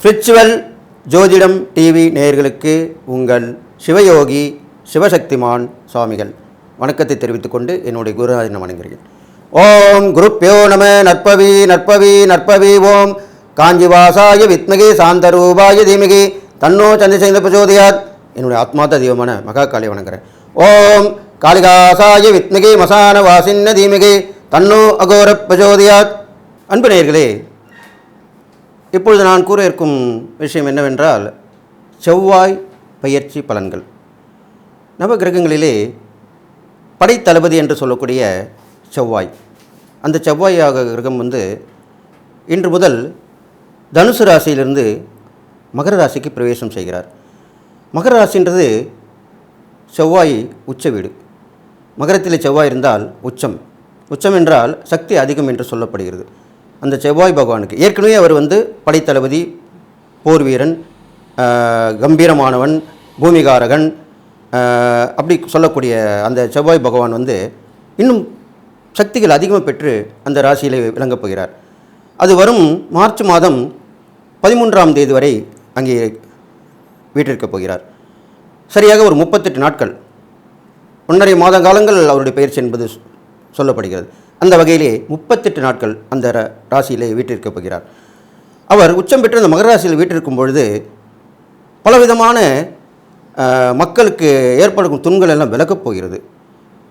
Spiritual ஜோதிடம் TV நேயர்களுக்கு உங்கள் சிவயோகி சிவசக்திமான் சுவாமிகள். வணக்கத்தை தெரிவித்துக் கொண்டு என்னுடைய குருநாதனை வணங்குகிறேன் ஓம் குருப்பியோ நம நற்பவி நற்பவி நற்பவி ஓம். காஞ்சிவாசாய வித்மகி சாந்தரூபாய தீமகி. தன்னோ சந்திரசேந்த பிரச்சோதயாத். என்னுடைய ஆத்மாத்த தெய்வமான மகா காளி வணங்குறேன். ஓம் காளிகாசாய வித்மகி மசான வாசின்ன தீமகி. தன்னோ அகோர பிரஜோதியாத். அன்பு நேயர்களே இப்பொழுது நான் கூற இருக்கும் விஷயம் என்னவென்றால் செவ்வாய் பயிற்சி பலன்கள். நவ கிரகங்களிலே படைத்தளபதி என்று சொல்லக்கூடிய செவ்வாய். அந்த செவ்வாயாக கிரகம் வந்து இன்று முதல் தனுசு ராசியிலிருந்து மகர ராசிக்கு பிரவேசம் செய்கிறார். மகர ராசின்றது செவ்வாய் உச்ச வீடு. மகரத்தில் செவ்வாய் இருந்தால் உச்சம். உச்சம் என்றால் சக்தி அதிகம் என்று சொல்லப்படுகிறது. அந்த செவ்வாய் பகவானுக்கு. ஏற்கனவே அவர் வந்து படைத்தளபதி போர் வீரன் கம்பீரமானவன் பூமிகாரகன் அப்படி சொல்லக்கூடிய அந்த செவ்வாய் பகவான் வந்து இன்னும் சக்திகள் அதிகமாக பெற்று அந்த ராசியில் விளங்கப் போகிறார். அது வரும் மார்ச் மாதம் பதிமூன்றாம் தேதி வரை அங்கே வீட்டிற்கப் போகிறார். சரியாக ஒரு முப்பத்தெட்டு நாட்கள். ஒன்றரை மாத காலங்கள் அவருடைய பயிற்சி என்பது சொல்லப்படுகிறது. அந்த வகையிலே முப்பத்தெட்டு நாட்கள் அந்த ர- ராசியிலே வீட்டிற்கப் போகிறார். அவர் உச்சம் பெற்று அந்த மகர ராசியில் வீட்டிற்கும் பொழுது பலவிதமான மக்களுக்கு ஏற்படும் துண்கள் எல்லாம் விலகப் போகிறது.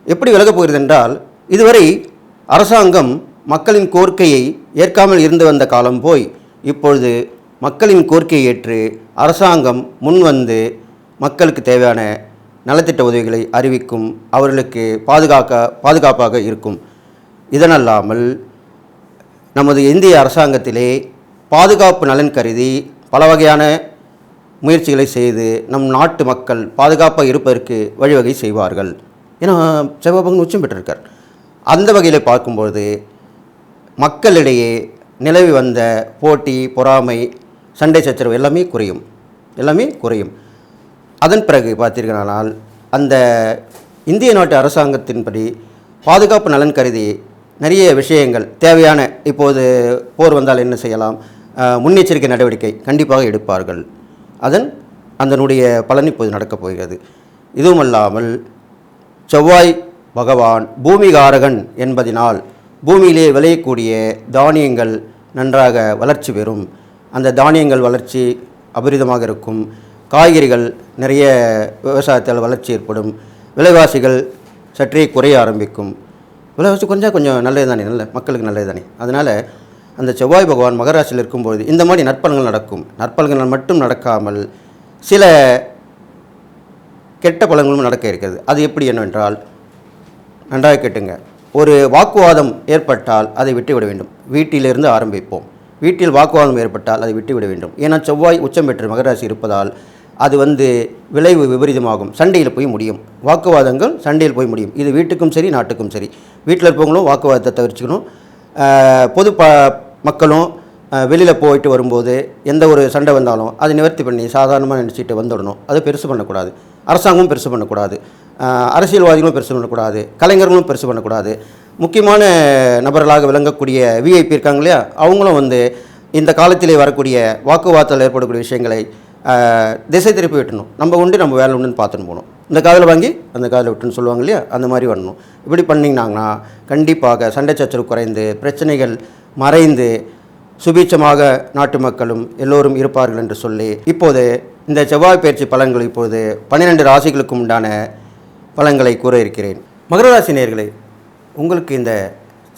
எப்படி விலகப் போகிறது என்றால் இதுவரை அரசாங்கம் மக்களின் கோரிக்கையை ஏற்காமல் இருந்து வந்த காலம் போய் இப்பொழுது மக்களின் கோரிக்கையை ஏற்று அரசாங்கம் முன்வந்து மக்களுக்கு தேவையான நலத்திட்ட உதவிகளை அறிவிக்கும் அவர்களுக்கு பாதுகாக்க பாதுகாப்பாக இருக்கும். இதனல்லாமல் நமது இந்திய அரசாங்கத்திலே பாதுகாப்பு நலன் கருதி பல வகையான முயற்சிகளை செய்து நம் நாட்டு மக்கள் பாதுகாப்பாக இருப்பதற்கு வழிவகை செய்வார்கள். ஏன்னா செவ்வபங்கன் உச்சம் பெற்றிருக்கார். அந்த வகையில் பார்க்கும்பொழுது மக்களிடையே நிலவி வந்த போட்டி பொறாமை சண்டை சச்சரவு எல்லாமே குறையும். எல்லாமே குறையும். அதன் பிறகு பார்த்தீர்களானால் அந்த இந்திய நாட்டு அரசாங்கத்தின்படி பாதுகாப்பு நலன் கருதி நிறைய விஷயங்கள் தேவையான இப்போது போர் வந்தால் என்ன செய்யலாம்? முன்னெச்சரிக்கை நடவடிக்கை கண்டிப்பாக எடுப்பார்கள். அதன் அதனுடைய பலன் இப்போது நடக்கப் போகிறது. இதுவுமல்லாமல் செவ்வாய் பகவான் பூமிகாரகன் என்பதினால் பூமியிலே விளையக்கூடிய தானியங்கள் நன்றாக வளர்ச்சி பெறும். அந்த தானியங்கள் வளர்ச்சி அபரிதமாக இருக்கும். காய்கறிகள் நிறைய விவசாயத்தில் வளர்ச்சி ஏற்படும். விலைவாசிகள் சற்றே குறைய ஆரம்பிக்கும். விலைவாசி கொஞ்சம் கொஞ்சம் நல்லது தானே நல்ல மக்களுக்கு நல்லது தானே அதனால் அந்த செவ்வாய் பகவான் மகராசியில் இருக்கும்பொழுது இந்த மாதிரி நற்பலன்கள் நடக்கும். நற்பலன்கள் மட்டும் நடக்காமல் சில கெட்ட பலன்களும் நடக்க இருக்கிறது. அது எப்படி என்னவென்றால் நன்றாக கேட்டுங்க. ஒரு வாக்குவாதம் ஏற்பட்டால் அதை விட்டுவிட வேண்டும். வீட்டிலிருந்து ஆரம்பிப்போம். வீட்டில் வாக்குவாதம் ஏற்பட்டால் அதை விட்டுவிட வேண்டும். ஏன்னா செவ்வாய் உச்சம் பெற்ற மகராசி இருப்பதால் அது வந்து விளைவு விபரீதமாகும். சண்டையில் போய் முடியும். வாக்குவாதங்கள் சண்டையில் போய் முடியும். இது வீட்டுக்கும் சரி நாட்டுக்கும் சரி. வீட்டில் இருப்பவங்களும் வாக்குவாதத்தை தவிர்த்துக்கணும். பொது ப மக்களும் வெளியில் போயிட்டு வரும்போது எந்த ஒரு சண்டை வந்தாலும் அதை நிவர்த்தி பண்ணி சாதாரணமாக நினச்சிட்டு வந்துடணும். அது பெருசு பண்ணக்கூடாது. அரசாங்கமும் பெருசு பண்ணக்கூடாது. அரசியல்வாதிகளும் பெருசு பண்ணக்கூடாது. கலைஞர்களும் பெருசு பண்ணக்கூடாது. முக்கியமான நபர்களாக விளங்கக்கூடிய விஐபி இருக்காங்க இல்லையா? அவங்களும் வந்து இந்த காலத்திலே வரக்கூடிய வாக்குவாதத்தில் ஏற்படக்கூடிய விஷயங்களை திசை திருப்பி விட்டணும். நம்ம உண்டு நம்ம வேலை உண்டுன்னு பார்த்துன்னு போகணும். இந்த காதில் வாங்கி அந்த காதில் விட்டுன்னு சொல்லுவாங்க இல்லையா? அந்த மாதிரி வரணும். இப்படி பண்ணிங்கனாங்கன்னா கண்டிப்பாக சண்டை சச்சரவு குறைந்து பிரச்சனைகள் மறைந்து சுபீட்சமாக நாட்டு மக்களும் எல்லோரும் இருப்பார்கள் என்று சொல்லி இப்போது இந்த செவ்வாய் பயிற்சி பலன்கள் இப்போது பன்னிரெண்டு ராசிகளுக்கும் உண்டான பலன்களை கூற இருக்கிறேன். மகர ராசி நேர்களை உங்களுக்கு இந்த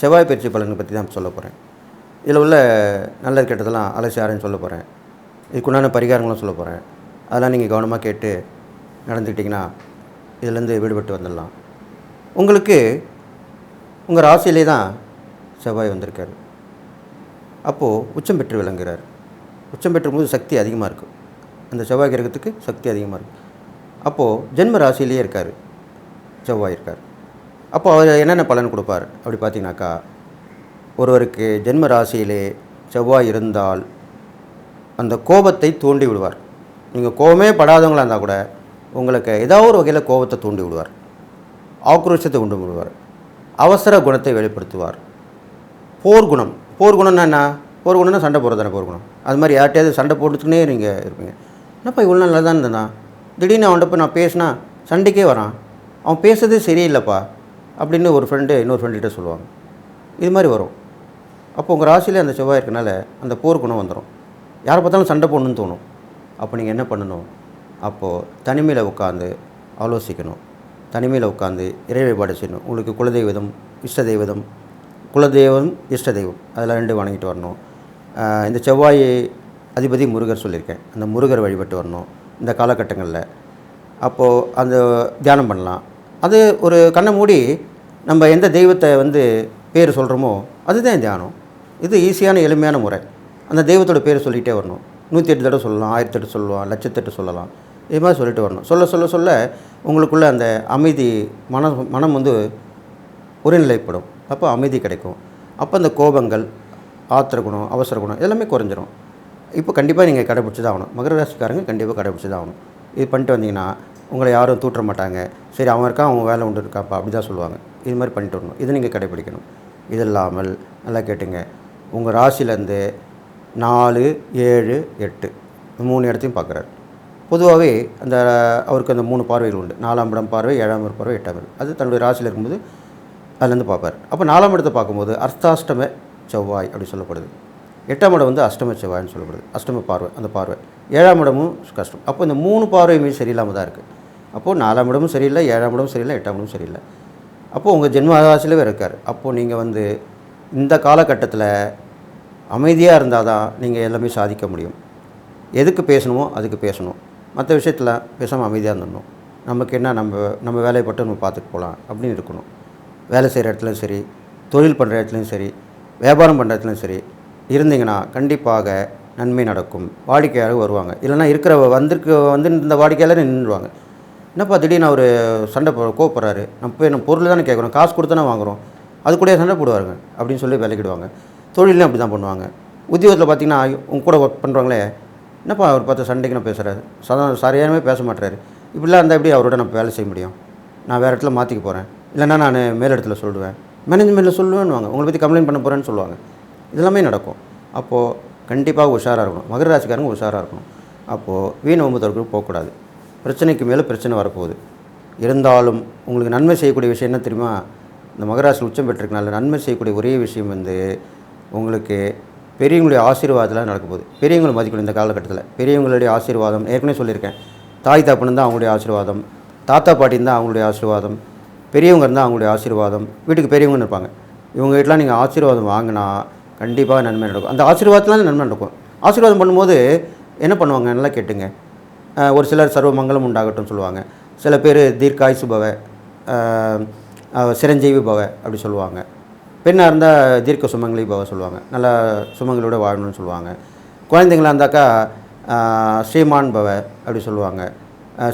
செவ்வாய் பயிற்சி பலனை பற்றி தான் சொல்ல போகிறேன் இதில் உள்ள நல்லது கெட்டதெல்லாம் அலசி ஆரன்னு சொல்ல போகிறேன் இதுக்குண்டான பரிகாரங்களும் சொல்ல போகிறேன் அதெல்லாம் நீங்கள் கவனமாக கேட்டு நடந்துக்கிட்டிங்கன்னா இதிலேருந்து விடுபட்டு வந்துடலாம். உங்களுக்கு உங்கள் ராசியிலே தான் செவ்வாய் வந்திருக்கார். அப்போது உச்சம் பெற்று விளங்குகிறார் உச்சம் பெற்றும் போது சக்தி அதிகமாக இருக்கும் அந்த செவ்வாய் கிரகத்துக்கு சக்தி அதிகமாக இருக்கும் அப்போது ஜென்ம ராசியிலேயே இருக்கார். செவ்வாய் இருக்கார். அப்போ அவர் என்னென்ன பலன் கொடுப்பார்? அப்படி பார்த்தீங்கன்னாக்கா ஒருவருக்கு ஜென்ம ராசியிலே செவ்வாய் இருந்தால் அந்த கோபத்தை தூண்டி விடுவார். நீங்கள் கோபமே படாதவங்களா இருந்தால் கூட உங்களுக்கு ஏதாவது ஒரு வகையில் கோபத்தை தூண்டி விடுவார். ஆக்ரோஷத்தை உண்டு விடுவார். அவசர குணத்தை வெளிப்படுத்துவார். போர் குணம். போர் குணம்னா என்ன? போர் குணம்னா சண்டை போடுறது தானே போர் குணம். அது மாதிரி யார்கிட்டயாவது சண்டை போட்டுக்கினே நீங்கள் இருப்பீங்க. என்னப்பா இவ்வளோ நல்லா தான் இருந்தான் திடீர்னு அவன்கிட்ட போய் நான் பேசினா சண்டைக்கே வரான். அவன் பேசுறதே சரியில்லைப்பா அப்படின்னு ஒரு ஃப்ரெண்டு இன்னொரு ஃப்ரெண்டுகிட்ட சொல்லுவாங்க. இது மாதிரி வரும். அப்போ உங்கள் ராசியில் அந்த செவ்வாய் இருக்கனால அந்த போர் குணம் வந்துடும் யாரை பார்த்தாலும் சண்டை போடணும்னு தோணும். அப்போ நீங்கள் என்ன பண்ணணும்? அப்போது தனிமையில் உட்காந்து ஆலோசிக்கணும். தனிமையில் உட்காந்து இறை வழிபாடு செய்யணும். உங்களுக்கு குலதெய்வதம் இஷ்ட தெய்வதம் குலதெய்வம் இஷ்ட தெய்வம் அதெல்லாம் ரெண்டு வணங்கிட்டு வரணும். இந்த செவ்வாய் அதிபதி முருகர் சொல்லியிருக்கேன். அந்த முருகர் வழிபட்டு வரணும் இந்த காலகட்டங்களில். அப்போது அந்த தியானம் பண்ணலாம். அது ஒரு கண்ணை மூடி நம்ம எந்த தெய்வத்தை வந்து பேர் சொல்கிறோமோ அதுதான் தியானம். இது ஈஸியான எளிமையான முறை. அந்த தெய்வத்தோட பேர் சொல்லிகிட்டே வரணும். நூற்றி எட்டு தடவை சொல்லலாம் ஆயிரத்தி எட்டு சொல்லலாம் லட்சத்தெட்டு சொல்லலாம். இது மாதிரி சொல்லிட்டு வரணும். சொல்ல சொல்ல சொல்ல உங்களுக்குள்ள அந்த அமைதி மனம் மனம் வந்து ஒருநிலைப்படும். அப்போ அமைதி கிடைக்கும். அப்போ அந்த கோபங்கள் ஆத்திர குணம் அவசர குணம் எல்லாமே குறைஞ்சிரும். இப்போ கண்டிப்பாக நீங்கள் கடைப்பிடிச்சி தான் ஆகணும். மகர ராசிக்காரங்க கண்டிப்பாக கடைப்பிடிச்சி தான் ஆகணும். இது பண்ணிட்டு வந்தீங்கன்னா உங்களை யாரும் தூற்ற மாட்டாங்க. சரி அவன் இருக்கான் அவன் வேலை உண்டு இருக்காப்பா அப்படி தான் சொல்லுவாங்க. இது மாதிரி பண்ணிட்டு வரணும். இதை நீங்கள் கடைப்பிடிக்கணும் இது இல்லாமல் நல்லா கேட்டுங்க. உங்கள் ராசிலேருந்து நாலு ஏழு எட்டு. இந்த மூணு இடத்தையும் பார்க்குறாரு. பொதுவாகவே அந்த அவருக்கு அந்த மூணு பார்வைகள் உண்டு. நாலாம் இடம் பார்வை ஏழாம் இடம் பார்வை எட்டாம் இடம். அது தன்னுடைய ராசியில் இருக்கும்போது அதுலேருந்து பார்ப்பார். அப்போ நாலாம் இடத்தை பார்க்கும்போது அர்த்தாஷ்டம செவ்வாய் அப்படி சொல்லப்படுது. எட்டாம் இடம் வந்து அஷ்டம செவ்வாய்னு சொல்லப்படுது. அஷ்டம பார்வை அந்த பார்வை. ஏழாம் இடமும் கஷ்டம். அப்போ இந்த மூணு பார்வையுமே சரியில்லாமல் தான் இருக்குது அப்போது நாலாம் இடமும் சரியில்லை ஏழாம் இடமும் சரியில்லை எட்டாம் இடமும் சரியில்லை. அப்போது உங்கள் ஜென்ம ராசியிலவே இருக்கார். அப்போது நீங்கள் வந்து இந்த காலகட்டத்தில் அமைதியாக இருந்தால் தான் நீங்கள் எல்லாமே சாதிக்க முடியும். எதுக்கு பேசணுமோ அதுக்கு பேசணும். மற்ற விஷயத்தில் பேசாமல் அமைதியாக இருந்துடணும். நமக்கு என்ன நம்ம நம்ம வேலையை பட்டு நம்ம பார்த்துட்டு போகலாம் அப்படின்னு இருக்கணும். வேலை செய்கிற இடத்துலையும் சரி தொழில் பண்ணுற இடத்துலையும் சரி வியாபாரம் பண்ணுற இடத்துலையும் சரி இருந்தீங்கன்னா கண்டிப்பாக நன்மை நடக்கும். வாடிக்கையாளர் வருவாங்க. இல்லைன்னா இருக்கிற வந்திருக்க வந்து இந்த வாடிக்கையாளர் நின்றுடுவாங்க. என்னப்பா திடீர்னு அவர் சண்டை போ கோவப்படுறாரு. நம்ம போய் நம்ம பொருள் தானே கேட்குறோம். காசு கொடுத்து தானே வாங்குறோம். அது கூட சண்டை போடுவாருங்க அப்படின்னு சொல்லி விலகிடுவாங்க. தொழிலும் அப்படி தான் பண்ணுவாங்க. உத்தியோகத்தில் பார்த்தீங்கன்னா உங்க கூட ஒர்க் பண்ணுறவங்களே என்னப்பா அவர் பார்த்து சண்டைக்கு நான் பேசுகிறாரு சதா சரியானவே பேச மாட்டுறாரு இப்படிலாம் இருந்தால் எப்படி அவரோட நம்ம வேலை செய்ய முடியும்? நான் வேறு இடத்துல மாற்றிக்க போகிறேன் இல்லைன்னா நான் மேல் இடத்துல சொல்லுவேன் மேனேஜ்மெண்ட்டில் சொல்லுவேன்னுவாங்க. உங்களை பற்றி கம்ப்ளைண்ட் பண்ண போகிறேன்னு சொல்லுவாங்க. இதெல்லாமே நடக்கும். அப்போது கண்டிப்பாக உஷாராக இருக்கணும். மகர ராசிக்காரங்க உஷாராக இருக்கணும். அப்போது வீண் ஒம்புதற்கு போகக்கூடாது. பிரச்சனைக்கு மேலே பிரச்சனை வரப்போகுது. இருந்தாலும் உங்களுக்கு நன்மை செய்யக்கூடிய விஷயம் என்ன தெரியுமா? இந்த மகராசி உச்சம் பெற்றிருக்கனால நன்மை செய்யக்கூடிய ஒரே விஷயம் வந்து உங்களுக்கு பெரியவங்களுடைய ஆசீர்வாதத்தில் நடக்க போகுது. பெரியவங்களை மதிக்கணும் இந்த காலகட்டத்தில். பெரியவங்களுடைய ஆசீர்வாதம் ஏற்கனவே சொல்லியிருக்கேன். தாய் தப்புன்னு தான் அவங்களுடைய ஆசீர்வாதம். தாத்தா பாட்டின்னு தான் அவங்களுடைய ஆசீர்வாதம். பெரியவங்க இருந்தால் அவங்களுடைய ஆசீர்வாதம். வீட்டுக்கு பெரியவங்கன்னு இருப்பாங்க. இவங்க வீட்டில் நீங்கள் ஆசீர்வாதம் வாங்கினா கண்டிப்பாக நன்மை நடக்கும். அந்த ஆசீர்வாதத்தில் நன்மை நடக்கும். ஆசீர்வாதம் பண்ணும்போது என்ன பண்ணுவாங்க? நல்லா கேட்டுங்க. ஒரு சிலர் சர்வ மங்கலம் உண்டாகட்டும் சொல்லுவாங்க. சில பேர் தீர்க்காயுசு பவ சிரஞ்சீவி பவ அப்படி சொல்லுவாங்க. பெண்ணாக இருந்தால் தீர்க்க சுமங்கலி பவ சொல்லுவாங்க. நல்லா சுமங்களோட வாழணும்னு சொல்லுவாங்க. குழந்தைங்களா இருந்தாக்கா ஸ்ரீமான் பவ அப்படி சொல்லுவாங்க.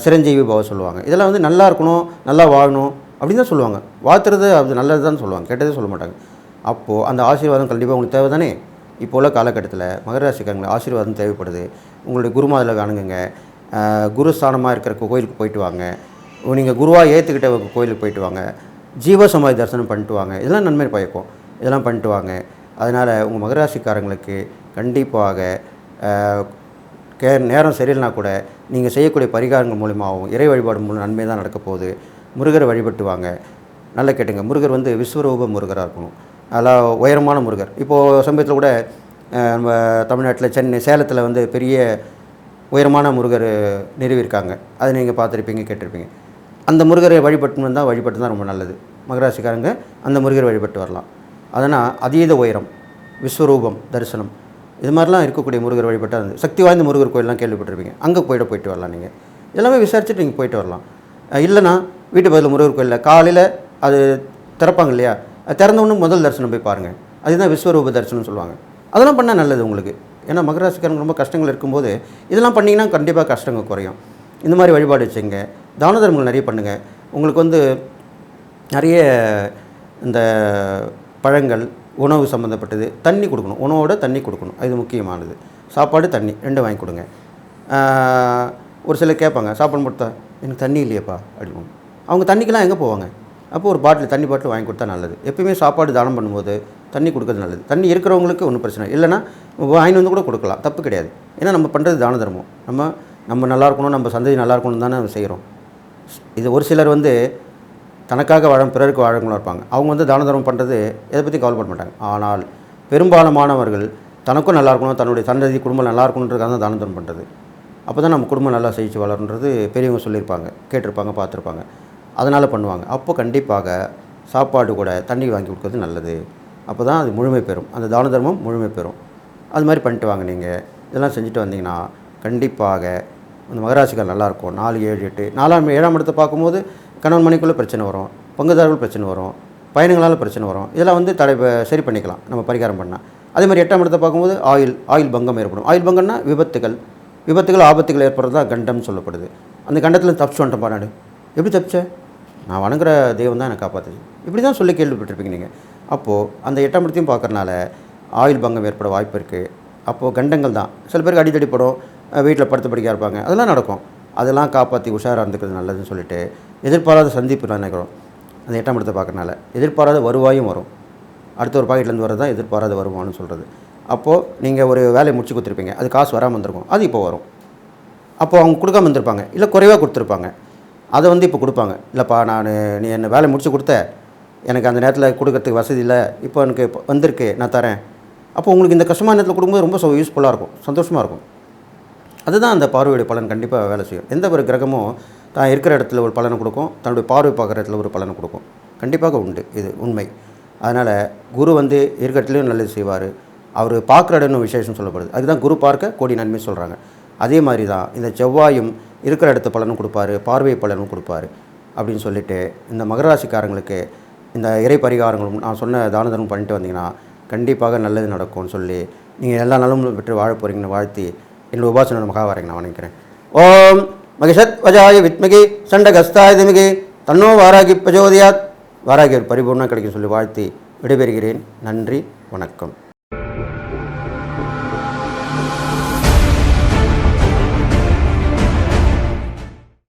சிரஞ்சீவி பவ சொல்லுவாங்க. இதெல்லாம் வந்து நல்லா இருக்கணும் நல்லா வாழணும் அப்படின்னு தான் சொல்லுவாங்க. வாழ்த்துறது அது நல்லது தான் சொல்லுவாங்க. கெட்டதே சொல்ல மாட்டாங்க. அப்போது அந்த ஆசீர்வாதம் கண்டிப்பாக உங்களுக்கு தேவை தானே இப்போ உள்ள காலகட்டத்தில் மகராசிக்காரங்களுக்கு ஆசீர்வாதம் தேவைப்படுது. உங்களுடைய குருமாதில் காணுங்க குரு ஸ்தானமாக இருக்கிற கோயிலுக்கு போயிட்டு வாங்க. நீங்கள் குருவாக ஏற்றுக்கிட்ட கோயிலுக்கு போயிட்டு வாங்க. ஜீவ சமாதி தரிசனம் பண்ணிட்டு வாங்க. இதெல்லாம் நன்மை பயக்கும். இதெல்லாம் பண்ணிட்டு வாங்க. அதனால் உங்கள் மகராசிக்காரங்களுக்கு கண்டிப்பாக கே நேரம் சரியில்லைனா கூட நீங்கள் செய்யக்கூடிய பரிகாரங்கள் மூலியமாகவும் இறை வழிபாடு மூலம் நன்மை தான் நடக்க போகுது. முருகரை வழிபட்டு வாங்க. நல்லா கேட்டுங்க. முருகர் வந்து விஸ்வரூப முருகராக இருக்கணும். அதெல்லாம் உயரமான முருகர். இப்போது சமயத்தில் கூட நம்ம தமிழ்நாட்டில் சென்னை சேலத்தில் வந்து பெரிய உயரமான முருகர் நிறுவியிருக்காங்க. அதை நீங்கள் பார்த்துருப்பீங்க கேட்டிருப்பீங்க. அந்த முருகரை வழிபட்டு வந்தால் வழிபட்டு தான் ரொம்ப நல்லது. மகராசிக்காரங்க அந்த முருகரை வழிபட்டு வரலாம். அதனால் அதீத உயரம் விஸ்வரூபம் தரிசனம் இது மாதிரிலாம் இருக்கக்கூடிய முருகர் வழிபட்டால் அந்த சக்தி வாய்ந்த முருகர் கோயிலெலாம் கேள்விப்பட்டிருப்பீங்க. அங்கே போயிட போயிட்டு வரலாம் நீங்கள் எல்லாமே விசாரிச்சுட்டு நீங்கள் போயிட்டு வரலாம். இல்லைனா இல்லைன்னா வீட்டு பதில் முருகர் கோயிலில் காலையில் அது திறப்பாங்க இல்லையா? அது முதல் தரிசனம் போய் பாருங்கள் அதுதான் விஸ்வரூப தரிசனம் சொல்லுவாங்க. அதெல்லாம் பண்ணால் நல்லது உங்களுக்கு. ஏன்னா மகராசிக்காரங்க ரொம்ப கஷ்டங்கள் இருக்கும்போது இதெல்லாம் பண்ணிங்கன்னா கண்டிப்பாக கஷ்டங்கள் குறையும். இந்த மாதிரி வழிபாடு வச்சுங்க தான தர்மங்கள் நிறைய பண்ணுங்கள் உங்களுக்கு வந்து நிறைய இந்த பழங்கள் உணவு சம்மந்தப்பட்டது தண்ணி கொடுக்கணும். உணவோட தண்ணி கொடுக்கணும். இது முக்கியமானது. சாப்பாடு தண்ணி ரெண்டும் வாங்கி கொடுங்க. ஒரு சிலர் கேட்பாங்க சாப்பாடு கொடுத்தா எனக்கு தண்ணி இல்லையேப்பா அப்படின்னு. அவங்க தண்ணிக்கெல்லாம் எங்கே போவாங்க? அப்போ ஒரு பாட்டில் தண்ணி பாட்டில் வாங்கி கொடுத்தா நல்லது. எப்பயுமே சாப்பாடு தானம் பண்ணும்போது தண்ணி கொடுக்கறது நல்லது. தண்ணி இருக்கிறவங்களுக்கு ஒன்றும் பிரச்சனை இல்லைன்னா வாங்கி வந்து கூட கொடுக்கலாம். தப்பு கிடையாது. ஏன்னா நம்ம பண்ணுறது தான தர்மம். நம்ம நம்ம நல்லா இருக்கணும் நம்ம சந்ததி நல்லா இருக்கணும் தானே நம்ம செய்கிறோம். இது ஒரு சிலர் வந்து தனக்காக வாழும் பிறருக்கு வாழங்களும் இருப்பாங்க. அவங்க வந்து தான தர்மம் பண்ணுறது இதை பற்றி கவலைப்பட மாட்டாங்க. ஆனால் பெரும்பாலானவர்கள் தனக்கும் நல்லா இருக்கணும் தன்னுடைய சந்ததி குடும்பம் நல்லா இருக்கணுன்றதுக்காக தான் தான தர்மம் பண்ணுறது அப்போ தான் நம்ம குடும்பம் நல்லா செழிச்சு வளருன்றது பெரியவங்க சொல்லியிருப்பாங்க கேட்டிருப்பாங்க பார்த்துருப்பாங்க. அதனால் பண்ணுவாங்க. அப்போ கண்டிப்பாக சாப்பாடு கூட தண்ணி வாங்கி கொடுக்கறது நல்லது. அப்போ தான் அது முழுமை பெறும். அந்த தான தர்மம் முழுமை பெறும். அது மாதிரி பண்ணிட்டு வாங்க நீங்கள் இதெல்லாம் செஞ்சுட்டு வந்தீங்கன்னா கண்டிப்பாக அந்த மகராசிகள் நல்லாயிருக்கும். நாலு ஏழு எட்டு. நாலாம் ஏழாம் இடத்தை பார்க்கும்போது கணவன் மணிக்குள்ளே பிரச்சனை வரும். பங்குதாரர்கள் பிரச்சனை வரும். பயணங்களால் பிரச்சனை வரும். இதெல்லாம் வந்து தடை சரி பண்ணிக்கலாம். நம்ம பரிகாரம் பண்ணால் அதே மாதிரி எட்டாம் இடத்தை பார்க்கும்போது ஆயில் ஆயில் பங்கம் ஏற்படும். ஆயில் பங்கம்னா விபத்துகள். விபத்துகள் ஆபத்துகள் ஏற்படுறது தான் கண்டம்னு சொல்லப்படுது. அந்த கண்டத்தில் தப்பிச்சு வந்துட்டேன் பாடாடு எப்படி தப்பிச்ச? நான் வணங்குற தெய்வம் தான் எனக்கு காப்பாற்றுச்சு இப்படி தான் சொல்லி கேள்விப்பட்டிருப்பீங்க நீங்கள் அப்போது அந்த எட்டாம் இடத்தையும் பார்க்குறனால ஆயில் பங்கம் ஏற்பட வாய்ப்பு இருக்குது அப்போது கண்டங்கள் தான் சில பேருக்கு அடித்தடி படம். வீட்டில் படுத்து படிக்க இருப்பாங்க. அதெல்லாம் நடக்கும். அதெல்லாம் காப்பாற்றி உஷாராக இருந்துக்கிறது நல்லதுன்னு சொல்லிட்டு எதிர்பாராத சந்திப்பு நான் நினைக்கிறோம். அந்த எட்டாம் இடத்தை பார்க்கறனால எதிர்பாராத வருவாயும் வரும். அடுத்த ஒரு பாக்கெட்லேருந்து வரது தான் எதிர்பாராத வருமானம்னு சொல்கிறது அப்போது நீங்கள் ஒரு வேலையை முடிச்சு கொடுத்துருப்பீங்க. அது காசு வராமல் வந்திருக்கும். அது இப்போ வரும். அப்போது அவங்க கொடுக்காம இருந்திருப்பாங்க. இல்லை குறைவாக கொடுத்துருப்பாங்க. அதை வந்து இப்போ கொடுப்பாங்க. இல்லைப்பா நான் நீ என்ன வேலை முடிச்சு கொடுத்த? எனக்கு அந்த நேரத்தில் கொடுக்கறதுக்கு வசதி இல்லை. இப்போ எனக்கு இப்போ வந்திருக்கு. நான் தரேன். அப்போ உங்களுக்கு இந்த கஷ்டமான நேரத்தில் கொடுக்கும்போது ரொம்ப யூஸ்ஃபுல்லாக இருக்கும். சந்தோஷமாக இருக்கும். அதுதான் அந்த பார்வையுடைய பலன். கண்டிப்பாக வேலை செய்யும். எந்த ஒரு கிரகமும் தான் இருக்கிற இடத்துல ஒரு பலனை கொடுக்கும். தன்னுடைய பார்வை பார்க்குற இடத்துல ஒரு பலனை கொடுக்கும். கண்டிப்பாக உண்டு. இது உண்மை. அதனால் குரு வந்து இருக்கட்டிலையும் நல்லது செய்வார். அவர் பார்க்குற இடம்னு விசேஷம் சொல்லப்படுது. அதுதான் குரு பார்க்க கோடி நன்மை சொல்கிறாங்க அதே மாதிரி தான் இந்த செவ்வாயும் இருக்கிற இடத்து பலனும் கொடுப்பாரு. பார்வை பலனும் கொடுப்பாரு. அப்படின்னு சொல்லிட்டு இந்த மகராசிக்காரங்களுக்கு இந்த இறை பரிகாரங்களும் நான் சொன்ன தான தர்மம் பண்ணிட்டு வந்தீங்கன்னா கண்டிப்பாக நல்லது நடக்கும்னு சொல்லி நீங்கள் எல்லா நலமும் பெற்று வாழ போகிறீங்கன்னு வாழ்த்தி என்னோட உபாசன மகாவாரைங்க நான் வணங்கிக்கிறேன் ஓம் மகிஷத் வஜாய வித்மகி சண்டகஸ்தாய திமிகி தன்னோ வாராகி பிரஜோதியாத் வாராகி ஒரு பரிபூர்ணம் கிடைக்கும் சொல்லி வாழ்த்தி விடைபெறுகிறேன். நன்றி வணக்கம்.